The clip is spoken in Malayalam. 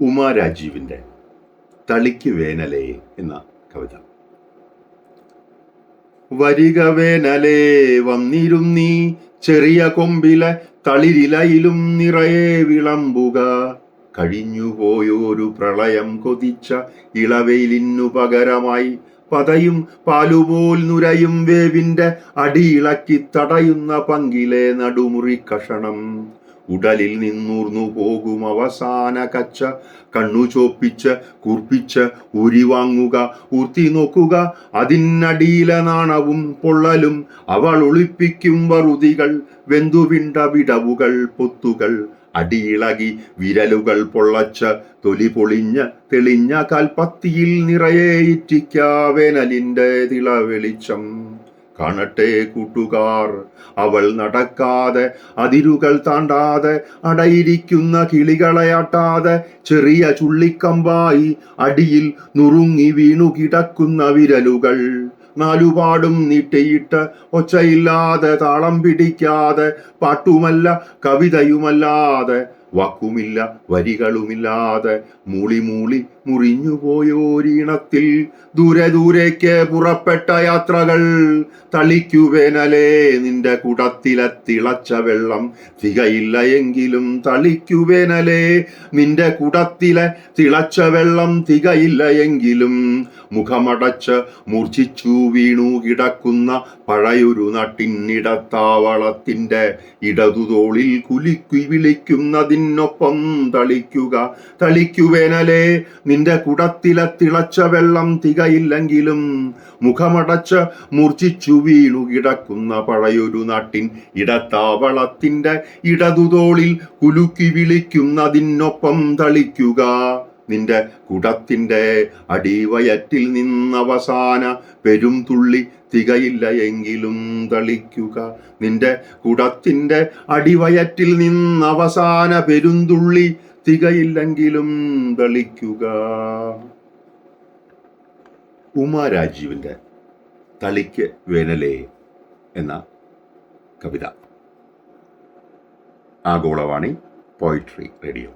ഉമാ രാജീവിന്റെ തളിക്ക് വേനലേ എന്ന കവിത. വരിക വേനലേ വന്നിരുന്നീ ചെറിയ കൊമ്പിലെ തളിരിലയിലും നിറയെ വിളമ്പുക. കഴിഞ്ഞുപോയൊരു പ്രളയം കൊതിച്ച ഇളവയിലിന്നു പകരമായി പതയും പാലുപോൽ നുരയും വേവിന്റെ അടിയിളക്കി തടയുന്ന പങ്കിലെ നടുമുറി കഷണം. ഉടലിൽ നിന്നൂർന്നു പോകും അവസാന കച്ച. കണ്ണു ചോപ്പിച്ച് കുർപ്പിച്ച് ഉരിവാങ്ങുക ഊർത്തി നോക്കുക. അതിനടിയിലെ നാണവും പൊള്ളലും അവൾ ഒളിപ്പിക്കും വറുതികൾ. വെന്തുവിണ്ട വിടവുകൾ പൊത്തുകൾ അടിയിളകി വിരലുകൾ പൊള്ളച്ച് തൊലി പൊളിഞ്ഞ് തെളിഞ്ഞ കാൽപത്തിയിൽ നിറയെ തിളവെളിച്ചം. തിള വെളിച്ചം കാണട്ടെ കൂട്ടുകാർ. അവൾ നടക്കാതെ അതിരുകൾ താണ്ടാതെ അടയിരിക്കുന്ന കിളികളെയാട്ടാതെ ചെറിയ ചുള്ളിക്കമ്പായി അടിയിൽ നുറുങ്ങി വീണു കിടക്കുന്ന വിരലുകൾ. നാലുപാടും നീട്ടിയിട്ട് ഒച്ചയില്ലാതെ താളം പിടിക്കാതെ പാട്ടുമല്ല കവിതയുമല്ലാതെ വാക്കുമില്ല വരികളുമില്ലാതെ മൂളി മൂളി മുറിഞ്ഞുപോയോരീണത്തിൽ ദൂരെ ദൂരേക്ക് പുറപ്പെട്ട യാത്രകൾ തളിക്കുവേനലേ നിന്റെ കുടത്തിലെ തിളച്ച വെള്ളം. തികയില്ല എങ്കിലും തളിക്കുവേനലേ നിന്റെ കുടത്തിലെ തിളച്ച വെള്ളം തികയില്ല എങ്കിലും. മുഖമടച്ച് മൂർച്ഛിച്ചു വീണു കിടക്കുന്ന പഴയൊരു നട്ടിന്നിടത്താവളത്തിന്റെ ഇടതുതോളിൽ കുലുക്കി വിളിക്കുന്നതിനൊപ്പം തളിക്കുക. തളിക്കുവേനലേ നിന്റെ കുടത്തിലെ തിളച്ച വെള്ളം തികയില്ലെങ്കിലും മുഖമടച്ച് മൂർച്ഛിച്ചു വീണു കിടക്കുന്ന പഴയൊരു നാട്ടിൻ ഇടത്താവളത്തിന്റെ ഇടതുതോളിൽ കുലുക്കി വിളിക്കുന്നതിനൊപ്പം തളിക്കുക. നിന്റെ കുടത്തിന്റെ അടിവയറ്റിൽ നിന്നവസാന പെരും തുള്ളി തികയില്ല എങ്കിലും തളിക്കുക. നിന്റെ കുടത്തിന്റെ അടിവയറ്റിൽ നിന്നവസാന പെരുന്തുള്ളി തികയില്ലെങ്കിലും തളിക്കുക. ഉമാരാജീവിന്റെ തളിക്ക് വേനലേ എന്ന കവിത. ആഗോളവാണി പോയിട്രി റേഡിയോ